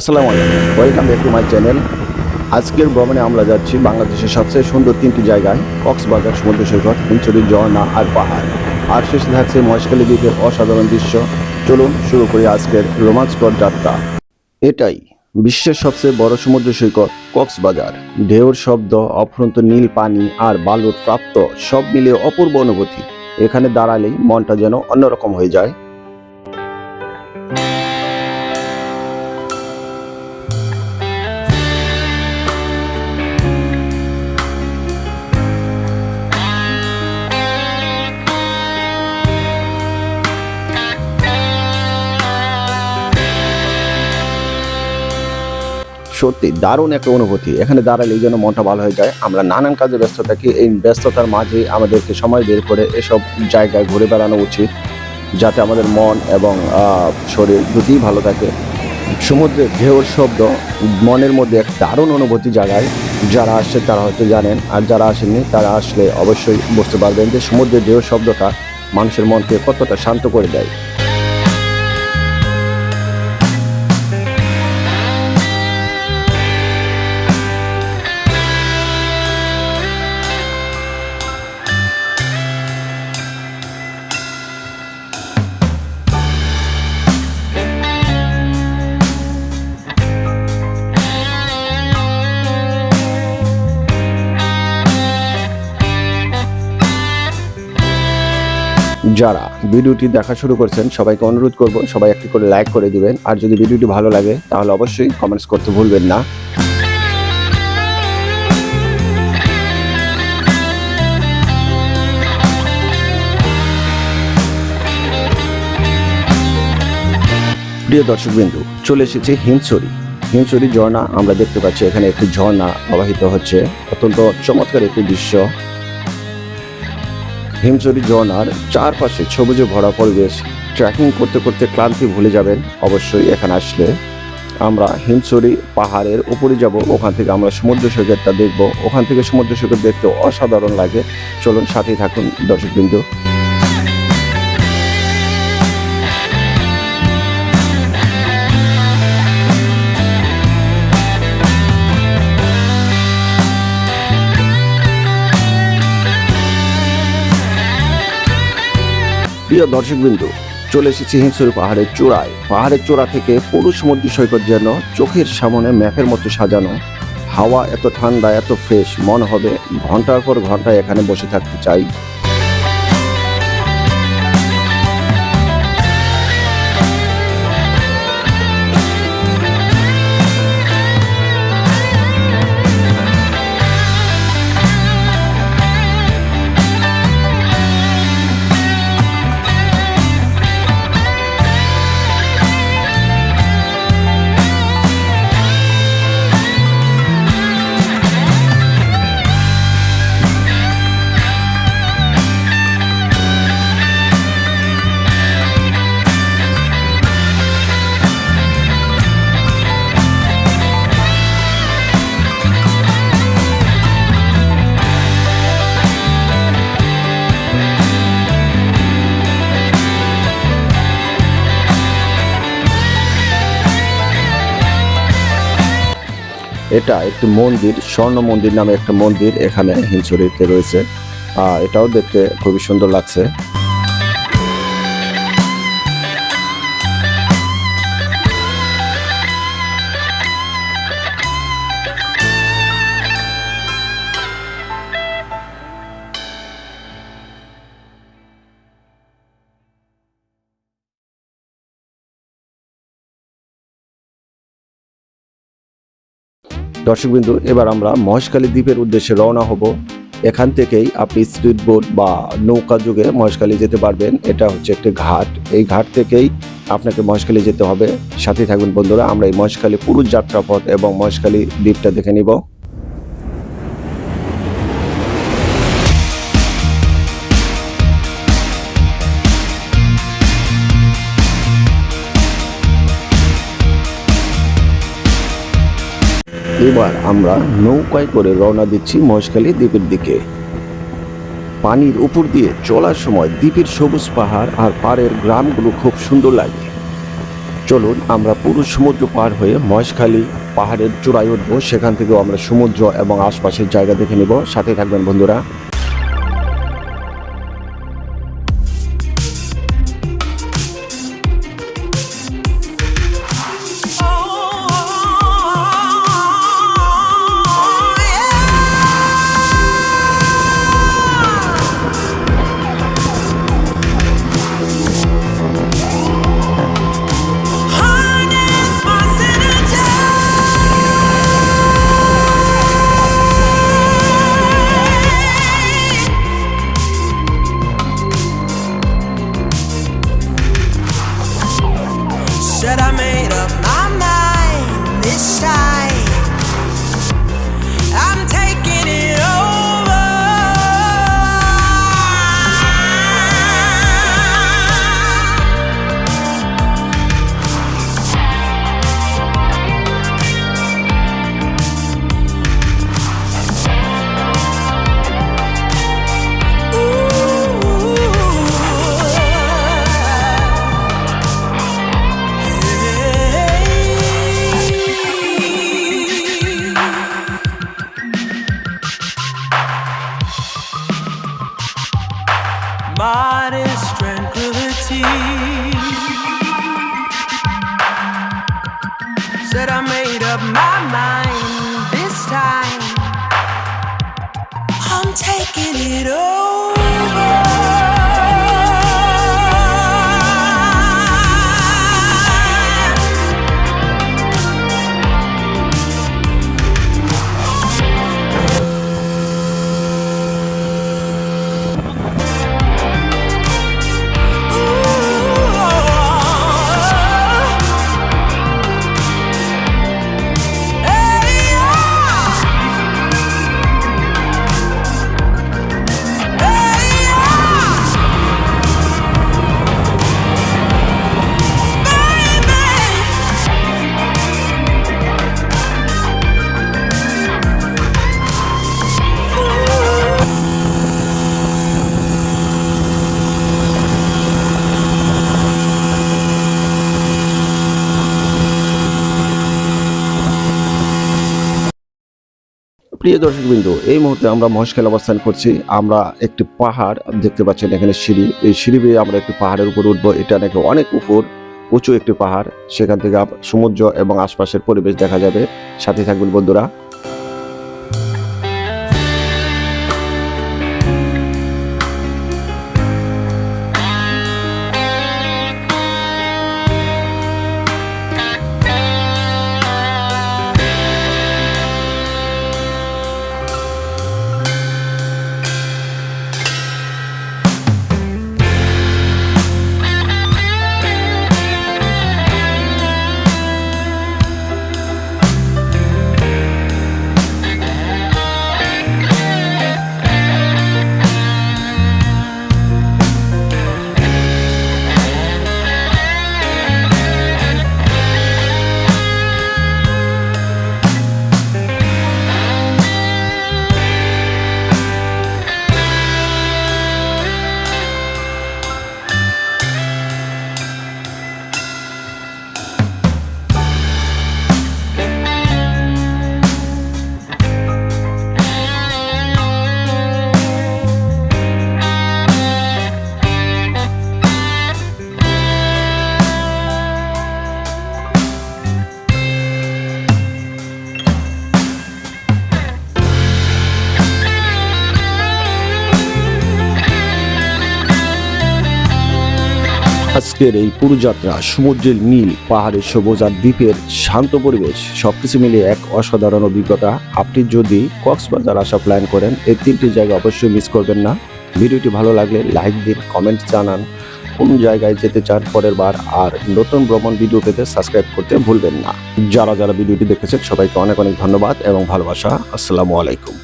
আসসালামু আলাইকুম। Welcome back to my channel আজকের ভ্রমণে আমরা যাচ্ছি বাংলাদেশের সবচেয়ে সুন্দর তিনটি জায়গায়, কক্সবাজার সমুদ্র সৈকত হিমচুরি ঝর্ণা আর পাহাড়। আর শেষে থাকছে মহেশখালী দ্বীপের অসাধারণ দৃশ্য। চলুন শুরু করি আজকের রোমাঞ্চকর যাত্রা। এটাই বিশ্বের সবচেয়ে বড় সমুদ্র সৈকত কক্সবাজার। ঢেউর শব্দ, অফুরন্ত নীল পানি আর বালুর প্রাপ্ত সব মিলিয়ে অপূর্ব অনুভূতি। এখানে দাঁড়ালেই মনটা যেন অন্যরকম হয়ে যায়। সত্যি দারুণ একটা অনুভূতি। এখানে দাঁড়ালে এই জন্য মনটা ভালো হয়ে যায়। আমরা নানান কাজে ব্যস্ত থাকি। এই ব্যস্ততার মাঝে আমাদেরকে সময় বের করে এসব জায়গায় ঘুরে বেড়ানো উচিত, যাতে আমাদের মন এবং শরীর দুটিই ভালো থাকে। সমুদ্রের ঢেউর শব্দ মনের মধ্যে এক দারুণ অনুভূতি জাগায়। যারা আসছে তারা হয়তো জানেন, আর যারা আসেননি তারা আসলে অবশ্যই বুঝতে পারবেন যে সমুদ্রের ঢেউর শব্দটা মানুষের মনকে কতটা শান্ত করে দেয়। যারা ভিডিওটি দেখা শুরু করছেন, সবাইকে অনুরোধ করব সবাই একটি করে লাইক করে দিবেন। আর যদি ভিডিওটি ভালো লাগে, তাহলে অবশ্যই কমেন্টস করতে ভুলবেন না। প্রিয় দর্শক দর্শকবিন্দু, চলে এসেছে হিমছড়ি। হিমছড়ি ঝর্ণা, আমরা দেখতে পাচ্ছি এখানে একটি ঝর্ণা প্রবাহিত হচ্ছে। অত্যন্ত চমৎকার একটি দৃশ্য। হিমচরি ঝর্ণার চারপাশে সবুজে ভরা পরিবেশ। ট্রেকিং করতে করতে ক্লান্তি ভুলে যাবেন। অবশ্যই এখানে আসলে আমরা হিমচরি পাহাড়ের উপরে যাব। ওখান থেকে আমরা সমুদ্র সৈকতটা দেখব। ওখান থেকে সমুদ্র সৈকত দেখতে অসাধারণ লাগে। চলুন সাথেই থাকুন দর্শকবিন্দু। প্রিয় দর্শকবৃন্দ, চলে এসেছি হিমসুরি পাহাড়ের চূড়ায়। পাহাড়ের চূড়া থেকে পুরো সমুদ্র সৈকত যেন চোখের সামনে ম্যাপের মতো সাজানো। হাওয়া এত ঠান্ডা, এত ফ্রেশ, মন হবে ঘণ্টার পর ঘণ্টা এখানে বসে থাকতে চাই। এটা একটি মন্দির, স্বর্ণ মন্দির নামে একটা মন্দির এখানে হিমছড়িতে রয়েছে। আর এটাও দেখতে খুবই সুন্দর লাগছে। দর্শকবিন্দু, এবার আমরা মহেশখালী দ্বীপের উদ্দেশ্যে রওনা হব। এখান থেকেই আপনি স্পিড বোট বা নৌকা যুগে মহেশখালী যেতে পারবেন। এটা হচ্ছে একটি ঘাট। এই ঘাট থেকেই আপনাকে মহেশখালী যেতে হবে। সাথে থাকবেন বন্ধুরা, আমরা এই মহেশখালী পুরুষ যাত্রাপথ এবং মহেশখালী দ্বীপটা দেখে নিব। এবার আমরা নৌকায় করে রওনা দিচ্ছি মহেশখালী দ্বীপের দিকে। পানির উপর দিয়ে চলার সময় দ্বীপের সবুজ পাহাড় আর পাড়ের গ্রামগুলো খুব সুন্দর লাগে। চলুন আমরা পুরো সমুদ্র পার হয়ে মহেশখালী পাহাড়ের চূড়ায় উঠবো। সেখান থেকেও আমরা সমুদ্র এবং আশপাশের জায়গা দেখে নেব। সাথে থাকবেন বন্ধুরা। I made up my mind this time. I'm taking it over. প্রিয় দর্শক বিন্দু এই মুহূর্তে আমরা মহেশখাল অবস্থান করছি। আমরা একটি পাহাড় দেখতে পাচ্ছেন, এখানে সিঁড়ি। এই সিঁড়ি বেয়ে আমরা একটি পাহাড়ের উপর উঠবো। এটা নাকি অনেক উপর, উঁচু একটি পাহাড়। সেখান থেকে সমুদ্র এবং আশপাশের পরিবেশ দেখা যাবে। সাথে থাকবেন বন্ধুরা। আজকের এই পুরো যাত্রা সমুদ্রের নীল, পাহাড়ের সবুজ আর দ্বীপের শান্ত পরিবেশ, সবকিছু মিলিয়ে এক অসাধারণ অভিজ্ঞতা। আপনি যদি কক্সবাজার আসা প্ল্যান করেন, এই তিনটি জায়গা অবশ্যই মিস করবেন না। ভিডিওটি ভালো লাগলে লাইক দিন কমেন্ট জানান। কোন জায়গায় যেতে চান পরের বার আর নতুন ভ্রমণ ভিডিও পেতে সাবস্ক্রাইব করতে ভুলবেন না। যারা যারা ভিডিওটি দেখেছেন, সবাইকে অনেক অনেক ধন্যবাদ এবং ভালোবাসা। আসসালামু আলাইকুম।